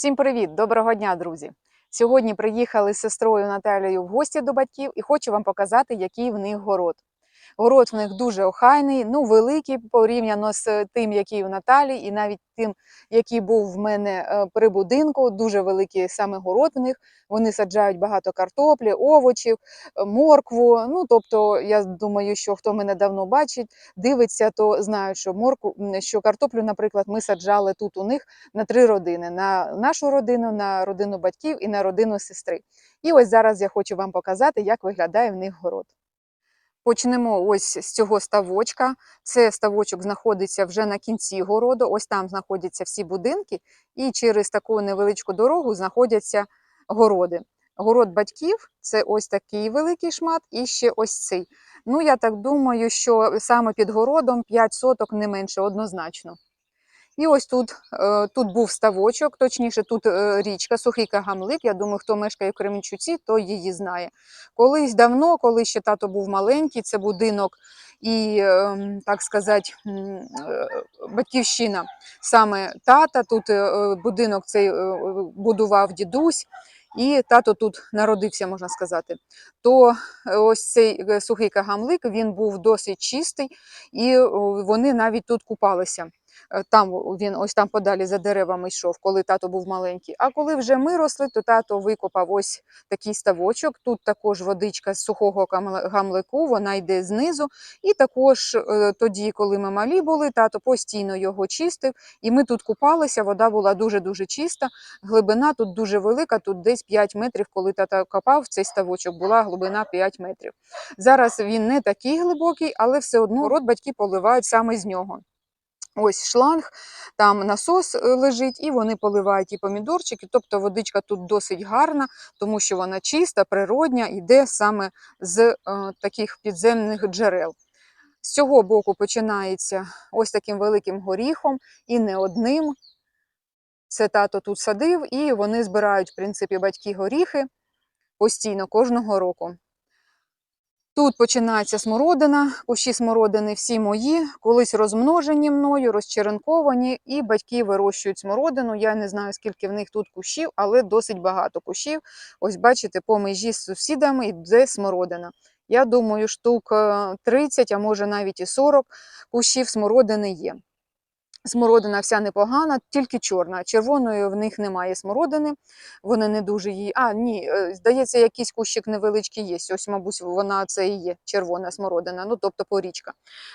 Всім привіт! Доброго дня, друзі! Сьогодні приїхали з сестрою Наталією в гості до батьків і хочу вам показати, який в них город. Город в них дуже охайний, ну великий порівняно з тим, який у Наталі, і навіть тим, який був в мене е, при будинку. Дуже великий саме город в них. Вони саджають багато картоплі, овочів, е, моркву. Ну тобто, я думаю, що хто мене давно бачить, дивиться, то знають, що моркву, м, що картоплю, наприклад, ми саджали тут у них на три родини: на нашу родину, на родину батьків і на родину сестри. І ось зараз я хочу вам показати, як виглядає в них город. Почнемо ось з цього ставочка. Це ставочок знаходиться вже на кінці городу. Ось там знаходяться всі будинки, і через таку невеличку дорогу знаходяться городи. Город батьків це ось такий великий шмат, і ще ось цей. Ну, я так думаю, що саме під городом 5 соток не менше однозначно. І ось тут, е, тут був ставочок, точніше, тут е, річка, сухий кагамлик. Я думаю, хто мешкає в Кременчуці, то її знає. Колись давно, коли ще тато був маленький, це будинок і, ем, так сказати, е, батьківщина саме тата. Тут будинок цей будував дідусь. І тато тут народився, можна сказати. То ось цей сухий кагамлик він був досить чистий, і вони навіть тут купалися. Е, Там він ось там подалі за деревами йшов, коли тато був маленький. А коли вже ми росли, то тато викопав ось такий ставочок. Тут також водичка з сухого гамлику, вона йде знизу. І також е, тоді, коли ми малі були, тато постійно його чистив, і ми тут купалися. Вода була дуже-дуже чиста. Глибина тут дуже велика, тут десь 5 метрів, коли тато копав цей ставочок, була глибина 5 метрів. Зараз він не такий глибокий, але все одно рот батьки поливають саме з нього. Ось шланг, там насос е, лежить, і вони поливають і помідорчики. Тобто водичка тут досить гарна, тому що вона чиста, природня, йде саме з е, таких підземних джерел. З цього боку починається ось таким великим горіхом, і не одним. Це тато тут садив, і вони збирають, в принципі, батьки горіхи постійно кожного року. Тут починається смородина, кущі смородини всі мої, колись розмножені мною, розчеренковані, і батьки вирощують смородину. Я не знаю, скільки в них тут кущів, але досить багато кущів. Ось бачите, по межі з сусідами йде смородина. Я думаю, штук е, 30, а може навіть і 40 кущів смородини є. Смородина вся непогана, тільки чорна. Червоної в них немає смородини, вони не дуже її. А, ні, е, здається, якийсь кущик невеличкий є. Ось, мабуть, вона це і є червона смородина, ну тобто порічка.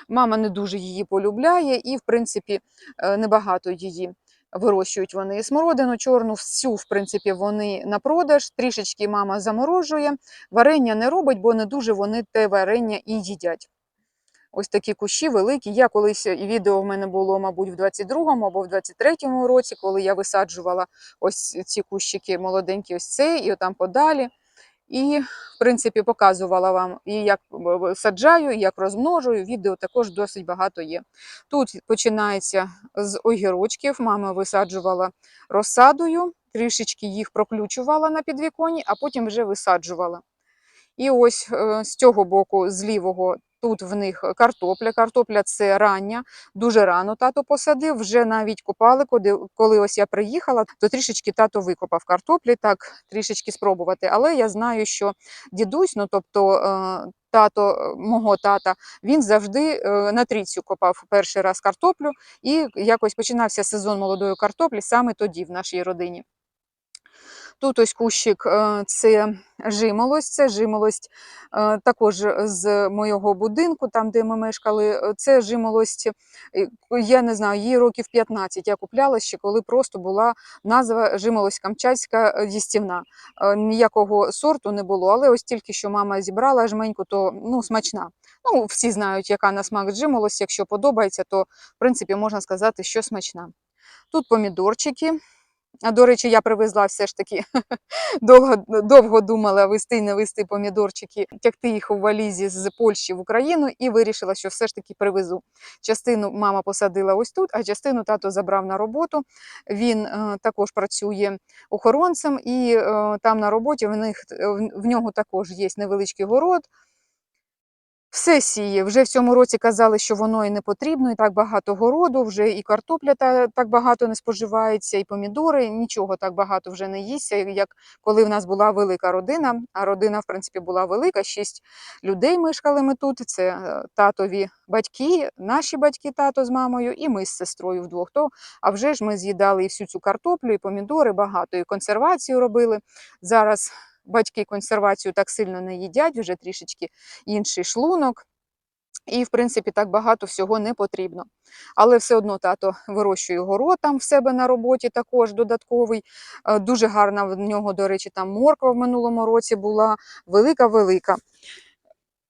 Мама не дуже її полюбляє і, в принципі, е, небагато її. Вирощують вони смородину чорну, всю, в принципі, вони на продаж. Трішечки мама заморожує. Варення не робить, бо не дуже вони те варення і їдять. Ось такі кущі великі. Я колись і відео в мене було, мабуть, в 22-му або в 23-му році, коли я висаджувала ось ці кущики молоденькі, ось цей, і отам подалі. І, в принципі, показувала вам і як е, саджаю, і як розмножую. Відео також досить багато є. Тут починається з огірочків. Мама висаджувала розсадою, трішечки їх проключувала на підвіконі, а потім вже висаджувала. І ось е, з цього боку, з лівого, тут в них картопля. Картопля це рання, дуже рано тато посадив. Вже навіть копали, коли, коли ось я приїхала, то трішечки тато викопав картоплі, так трішечки спробувати. Але я знаю, що дідусь, ну тобто е, тато е, мого тата, він завжди е, на трійцю копав перший раз картоплю, і якось починався сезон молодої картоплі саме тоді в нашій родині. Тут ось кущик е, це жимолость, це жимолость е, також з моєго будинку, там де ми мешкали. Це жимолость, е, я не знаю, їй років 15 я купляла ще, коли просто була назва жимолость камчатська їстівна. Е, Ніякого сорту не було, але ось тільки що мама зібрала жменьку, то ну, смачна. Ну, всі знають, яка на смак жимолость. Якщо подобається, то в принципі можна сказати, що смачна. Тут помідорчики. А, До речі, я привезла все ж таки довго, довго думала вести, не вести помідорчики, тягти їх у валізі з Польщі в Україну і вирішила, що все ж таки привезу. Частину мама посадила ось тут, а частину тато забрав на роботу. Він е, також працює охоронцем, і е, там на роботі в, них, в, нього також є невеличкий город. Все сіє. Вже в цьому році казали, що воно і не потрібно, і так багато городу, вже і картопля та, так багато не споживається, і помідори, нічого так багато вже не їсться, як коли в нас була велика родина. А родина, в принципі, була велика. Шість людей мешкали ми тут. Це е, татові батьки, наші батьки, тато з мамою, і ми з сестрою вдвох. То, а вже ж ми з'їдали і всю цю картоплю, і помідори, багато, і консервацію робили. Зараз батьки консервацію так сильно не їдять, вже трішечки інший шлунок. І, в принципі, так багато всього не потрібно. Але все одно тато вирощує город там в себе на роботі, також додатковий. Е, Дуже гарна в нього, до речі, там морква в минулому році була велика-велика.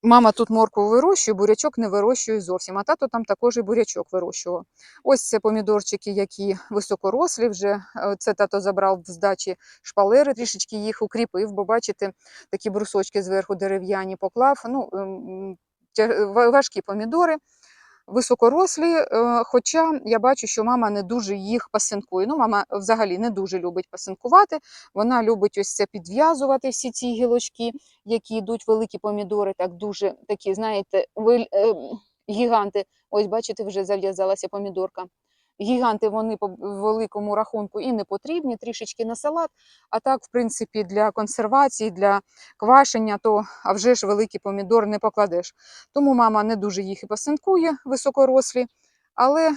Мама тут моркву вирощує, бурячок не вирощує зовсім, а тато там також і бурячок вирощував. Ось це помідорчики, які високорослі вже. е, Це тато забрав в здачі шпалери, трішечки їх укріпив, бо бачите, такі брусочки зверху дерев'яні поклав. Ну, ем, важкі помідори, високорослі, е, хоча я бачу, що мама не дуже їх пасинкує. Ну, мама взагалі не дуже любить пасинкувати. Вона любить ось це підв'язувати всі ці гілочки, які йдуть великі помідори, так дуже такі, знаєте, виль- е, гіганти. Ось, бачите, вже зав'язалася помідорка. Гіганти вони по великому рахунку і не потрібні, трішечки на салат. А так, в принципі, для консервації, для квашення, то а вже ж великий помідор не покладеш. Тому мама не дуже їх і пасинкує високорослі, але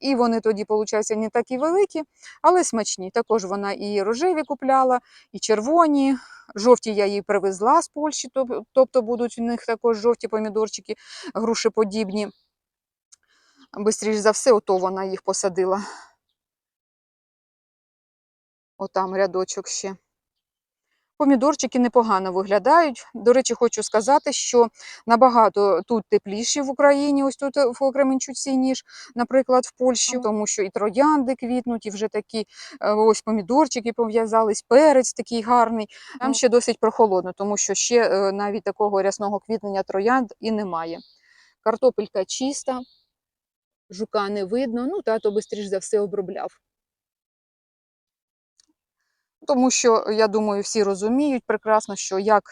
і вони тоді, виходить, не такі великі, але смачні. Також вона і рожеві купляла, і червоні. Жовті я їй привезла з Польщі, тобто будуть у них також жовті помідорчики, грушеподібні. Бистріш за все, ото вона їх посадила. Отам рядочок ще. Помідорчики непогано виглядають. До речі, хочу сказати, що набагато тут тепліше в Україні, ось тут е, в Кременчуці, ніж, наприклад, в Польщі, тому що і троянди квітнуть, і вже такі е, ось помідорчики пов'язались, перець такий гарний. Там ще досить прохолодно, тому що ще е, навіть такого рясного квітнення троянд і немає. Картопелька чиста, жука не видно, ну тато бистріш за все обробляв. Тому що, я думаю, всі розуміють прекрасно, що як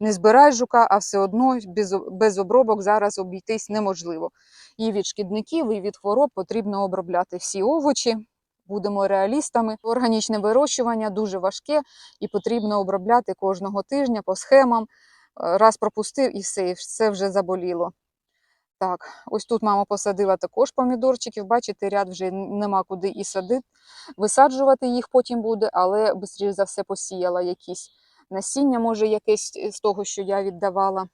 не збирай жука, а все одно без, без обробок зараз обійтись неможливо. І від шкідників, і від хвороб потрібно обробляти всі овочі. Будемо реалістами. Органічне вирощування дуже важке і потрібно обробляти кожного тижня по схемам. Е, Раз пропустив і все, і все вже заболіло. Так, ось тут мама посадила також помідорчиків. Бачите, ряд вже нема куди і садити. Висаджувати їх потім буде, але швидше за все посіяла якісь насіння, може, якесь е, з того, що я віддавала.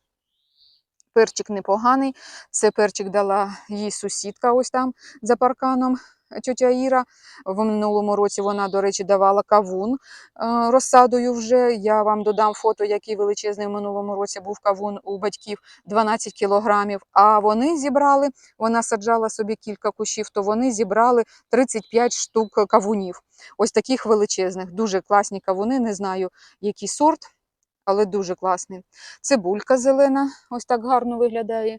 Перчик непоганий. Це перчик дала їй сусідка ось там за парканом. Тетя Іра. В минулому році вона, до речі, давала кавун е, розсадою вже. Я вам додам фото, який величезний в минулому році був кавун у батьків 12 кілограмів. А вони зібрали, вона саджала собі кілька кущів, то вони зібрали 35 штук кавунів. Ось таких величезних, дуже класні кавуни. Не знаю, який сорт, але дуже класний. Цибулька зелена, ось так гарно виглядає.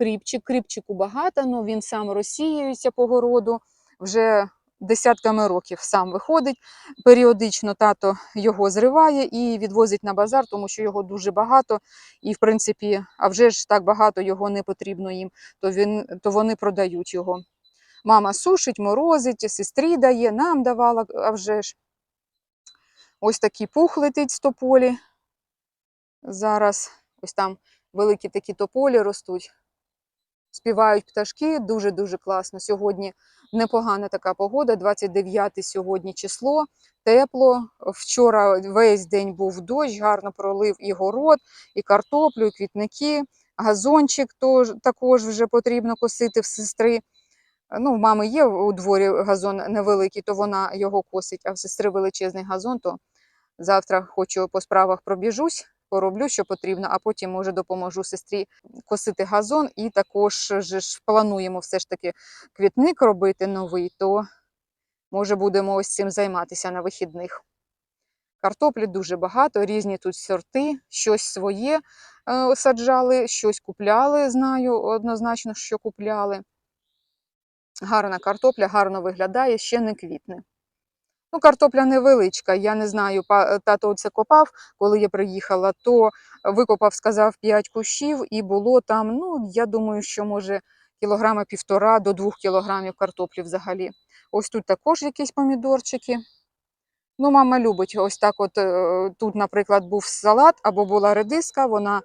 Кріпчик, кріпчику багато, але він сам розсіюється по городу. Вже десятками років сам виходить. Періодично тато його зриває і відвозить на базар, тому що його дуже багато. І, в принципі, а вже ж так багато його не потрібно їм, то, він, то вони продають його. Мама сушить, морозить, сестрі дає, нам давала, а вже ж. Ось такий пух летить з тополі. Зараз ось там великі такі тополі ростуть. Співають пташки, дуже-дуже класно. Сьогодні непогана така погода, 29 сьогодні число, тепло. Вчора весь день був дощ, гарно пролив і город, і картоплю, і квітники. Газончик тож, також вже потрібно косити в сестри. Ну, в мами є у дворі газон невеликий, то вона його косить, а в сестри величезний газон, то завтра хочу по справах пробіжусь, пороблю, що потрібно, а потім може допоможу сестрі косити газон. І також же ж плануємо все ж таки квітник робити новий, то може будемо ось цим займатися на вихідних. Картоплі дуже багато, різні тут сорти, щось своє е, саджали, щось купляли, знаю однозначно, що купляли. Гарна картопля, гарно виглядає, ще не квітне. Ну, картопля невеличка. Я не знаю, па- тато це копав, коли я приїхала, то викопав, сказав, 5 кущів, і було там, ну, я думаю, що може кілограма півтора до двох кілограмів картоплі взагалі. Ось тут також якісь помідорчики. Ну, мама любить ось так. От е, тут, наприклад, був салат або була редиска, вона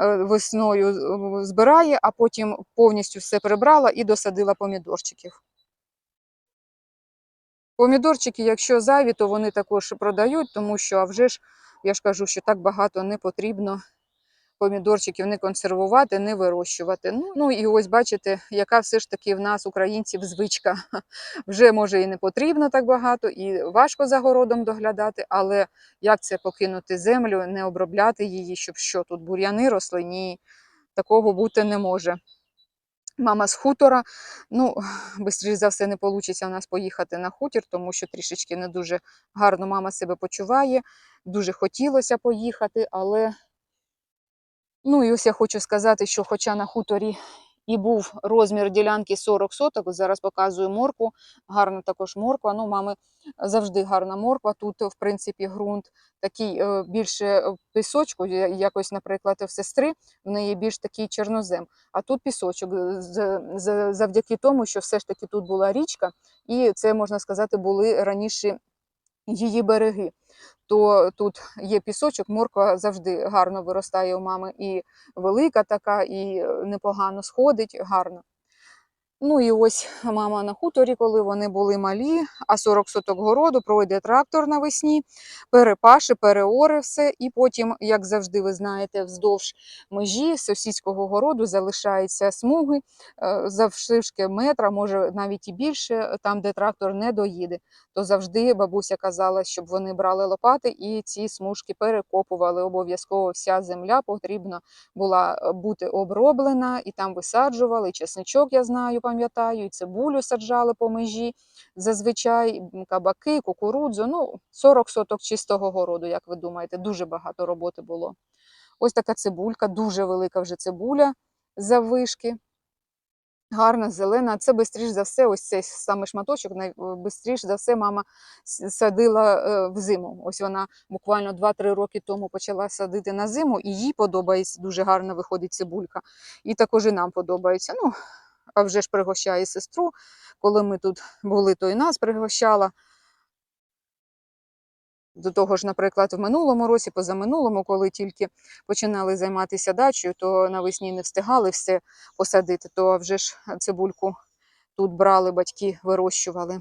е, весною е, збирає, а потім повністю все прибрала і досадила помідорчиків. Помідорчики, якщо зайві, то вони також продають, тому що, а вже ж, я ж кажу, що так багато не потрібно помідорчиків не консервувати, не вирощувати. Ну, ну і ось бачите, яка все ж таки в нас, українців, звичка. Вже може і не потрібно так багато, і важко за городом доглядати, але як це покинути землю, не обробляти її, щоб що тут бур'яни росли, ні, такого бути не може. Мама з хутора. Ну, швидше за все, не вийде у нас поїхати на хутір, тому що трішечки не дуже гарно мама себе почуває. Дуже хотілося поїхати, але Ну і ось я хочу сказати, що хоча на хуторі і був розмір ділянки 40 соток, зараз показую моркву, гарна також морква. Ну, мами завжди гарна морква. Тут, в принципі, ґрунт такий е, більше е, пісочку, якось, наприклад, в сестри, в неї більш такий чорнозем. А тут пісочок, е, завдяки тому, що все ж таки тут була річка, і це, можна сказати, були раніше її береги то тут є пісочок, морква завжди гарно виростає у мами і велика така, і е, непогано сходить, гарно. Ну і ось мама на хуторі, коли вони були малі, а 40 соток городу пройде трактор навесні, перепаше, переоре все, і потім, як завжди, ви знаєте, вздовж межі сусідського городу залишаються смуги е, завширшки метра, може навіть і більше, там, де трактор не доїде. То завжди бабуся казала, щоб вони брали лопати і ці смужки перекопували. Обов'язково вся земля потрібна була е, бути оброблена, і там висаджували, чесничок, я знаю, пам'ятаю, і цибулю саджали по межі. Зазвичай кабаки, кукурудзу. Ну, 40 соток чистого городу, як ви думаєте, дуже багато роботи було. Ось така цибулька, дуже велика вже цибуля заввишки. Гарна, зелена. Це швидше за все, ось цей саме шматочок, найбистріше за все мама садила е, в зиму. Ось вона буквально 2-3 роки тому почала садити на зиму, і їй подобається, дуже гарно виходить цибулька. І також і нам подобається. Ну, а вже ж пригощає сестру. Коли ми тут були, то і нас пригощала. До того ж, наприклад, в минулому році, позаминулому, коли тільки починали займатися дачею, то навесні не встигали все посадити, то вже ж цибульку тут брали, батьки вирощували.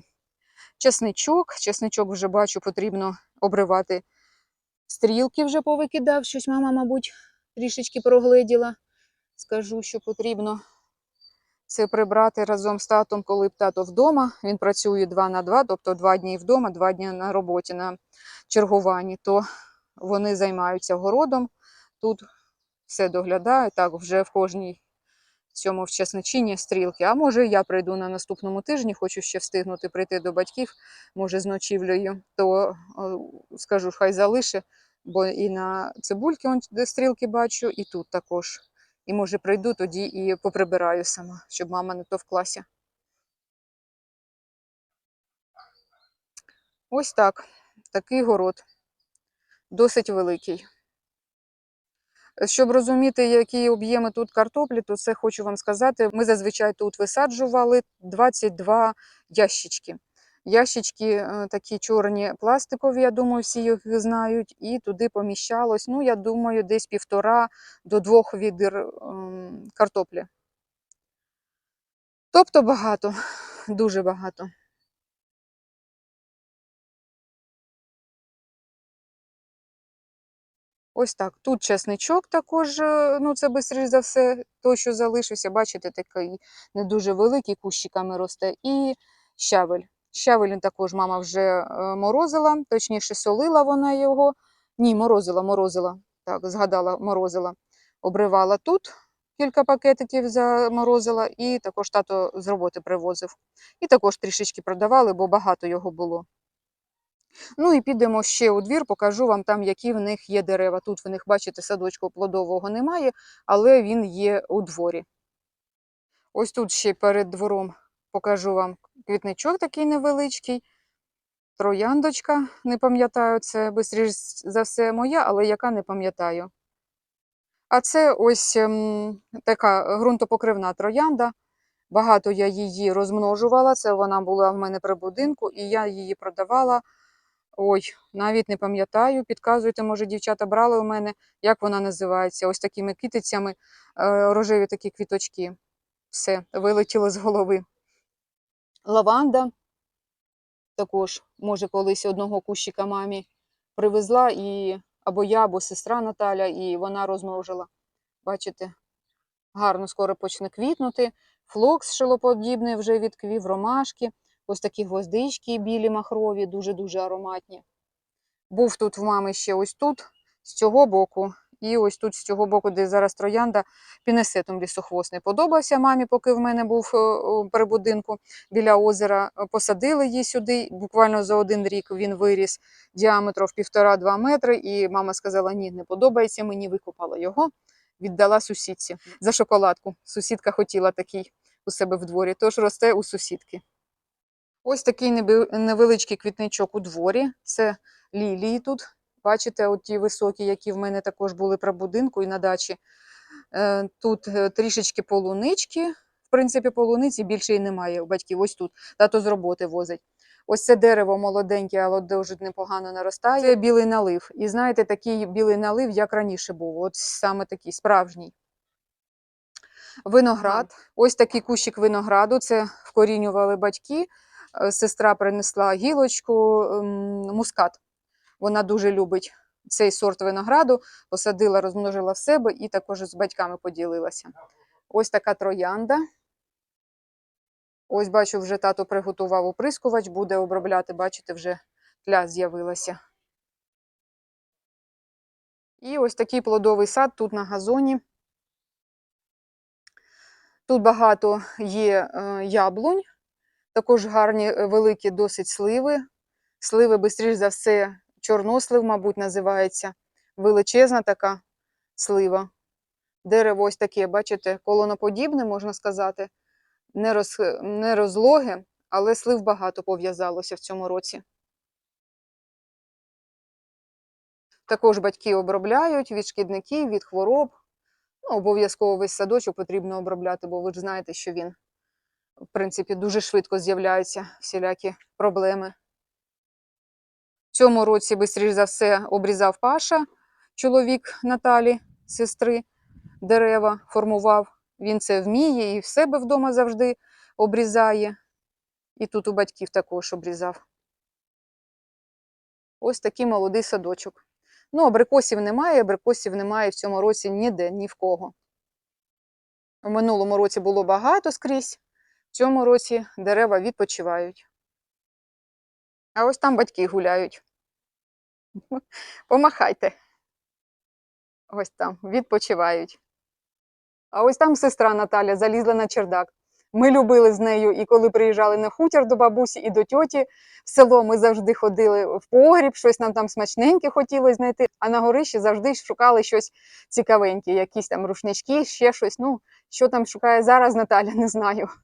Чесничок, чесничок вже бачу, потрібно обривати. Стрілки вже повикидав, щось мама, мабуть, трішечки прогледіла. Скажу, що потрібно це прибрати разом з татом, коли б тато вдома. Він працює 2 на 2, тобто 2 дні вдома, 2 дні на роботі на чергуванні, то вони займаються городом. Тут все доглядають, так вже в кожній цьому в чесничині стрілки. А може, я прийду на наступному тижні, хочу ще встигнути прийти до батьків, може, з ночівлею, то е, скажу, хай залише, бо і на цибульки он, де стрілки бачу, і тут також. І може прийду тоді і поприбираю сама, щоб мама не товклася. Ось так. Такий город. Досить великий. Щоб розуміти, які об'єми тут картоплі, то це хочу вам сказати. Ми зазвичай тут висаджували 22 ящички. Ящички е, такі чорні пластикові, я думаю, всі їх знають, і туди поміщалось, ну, я думаю, десь півтора до двох відер ем, картоплі. Тобто багато, дуже багато. Ось так. Тут чесничок також, е, ну це швидше за все, той, що залишився, бачите, такий не дуже великий, кущиками росте. І щавель. Щавель також мама вже е, морозила, точніше, солила вона його. Ні, морозила, морозила. Так, згадала, морозила. Обривала тут, кілька пакетиків заморозила, і також тато з роботи привозив. І також трішечки продавали, бо багато його було. Ну і підемо ще у двір, покажу вам там, які в них є дерева. Тут в них, бачите, садочку плодового немає, але він є у дворі. Ось тут ще перед двором покажу вам квітничок такий невеличкий. трояндочка, не пам'ятаю, це швидше за все моя, але яка не пам'ятаю. А це ось ем, така ґрунтопокривна троянда. Багато я її розмножувала. Це вона була в мене при будинку, і я її продавала. Ой, навіть не пам'ятаю. Підказуйте, може, дівчата брали у мене, як вона називається. Ось такими китицями, е, рожеві такі квіточки. Все, вилетіло з голови. Лаванда. Також, може, колись одного кущика мамі привезла, і або я, або сестра Наталя, і вона розмножила. Бачите, гарно скоро почне квітнути. Флокс шилоподібний вже відквів, ромашки. Ось такі гвоздички білі махрові, дуже-дуже ароматні. Був тут в мами ще ось тут, з цього боку, і ось тут з цього боку, де зараз троянда, пінесетом лісохвостний. Подобався мамі, поки в мене був е, при будинку біля озера. Е, Посадили її сюди. Буквально за один рік він виріс діаметром 1,5-2 метри. І мама сказала: ні, не подобається мені, викопала його, віддала сусідці за шоколадку. Сусідка хотіла такий у себе в дворі, тож росте у сусідки. Ось такий невеличкий квітничок у дворі. Це лілії тут. Бачите, от ті високі, які в мене також були при будинку і на дачі. Е, Тут е, трішечки полунички. В принципі, полуниці більше і немає у батьків. Ось тут. Тато з роботи возить. Ось це дерево молоденьке, але дуже непогано наростає. Це білий налив. І знаєте, такий білий налив, як раніше був. От саме такий справжній. Виноград. Ось такий кущик винограду. Це вкорінювали батьки. Е, Сестра принесла гілочку, ем, мускат. Вона дуже любить цей сорт винограду, посадила, розмножила в себе і також з батьками поділилася. Ось така троянда. Ось бачу, вже тато приготував оприскувач, буде обробляти, бачите, вже тля з'явилася. І ось такий плодовий сад тут на газоні. Тут багато є е, яблунь, також гарні е, великі досить сливи. Сливи, швидше за все, чорнослив, мабуть, називається. Величезна така слива. Дерево ось таке, бачите, колоноподібне, можна сказати. Не, роз, не розлоге, але слив багато пов'язалося в цьому році. Також батьки обробляють від шкідників, від хвороб. Ну, обов'язково весь садочок потрібно обробляти, бо ви ж знаєте, що він, в принципі, дуже швидко з'являються всілякі проблеми. Цьому році, швидше за все, обрізав Паша, чоловік Наталі, сестри, дерева формував. Він це вміє і в себе вдома завжди обрізає. І тут у батьків також обрізав. Ось такий молодий садочок. Ну, абрикосів немає, абрикосів немає в цьому році ніде, ні в кого. У минулому році було багато скрізь, в цьому році дерева відпочивають. А ось там батьки гуляють. Помахайте. Ось там відпочивають. А ось там сестра Наталя залізла на чердак. Ми любили з нею, і коли приїжджали на хутір до бабусі і до тьоті в село, ми завжди ходили в погріб, щось нам там смачненьке хотілося знайти, а на горищі завжди шукали щось цікавеньке, якісь там рушнички, ще щось. Ну, що там шукає зараз Наталя, не знаю.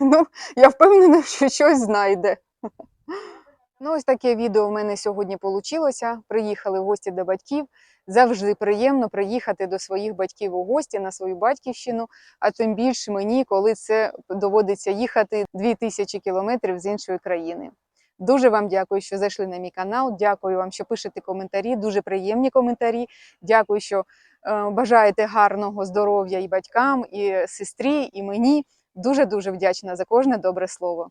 Ну, я впевнена, що щось знайде. Ну, ось таке відео у мене сьогодні вийшло. Приїхали в гості до батьків. Завжди приємно приїхати до своїх батьків у гості на свою батьківщину, а тим більше мені, коли це доводиться їхати 2000 кілометрів з іншої країни. Дуже вам дякую, що зайшли на мій канал. Дякую вам, що пишете коментарі, дуже приємні коментарі. Дякую, що е, бажаєте гарного здоров'я і батькам, і сестрі, і мені. Дуже дуже вдячна за кожне добре слово.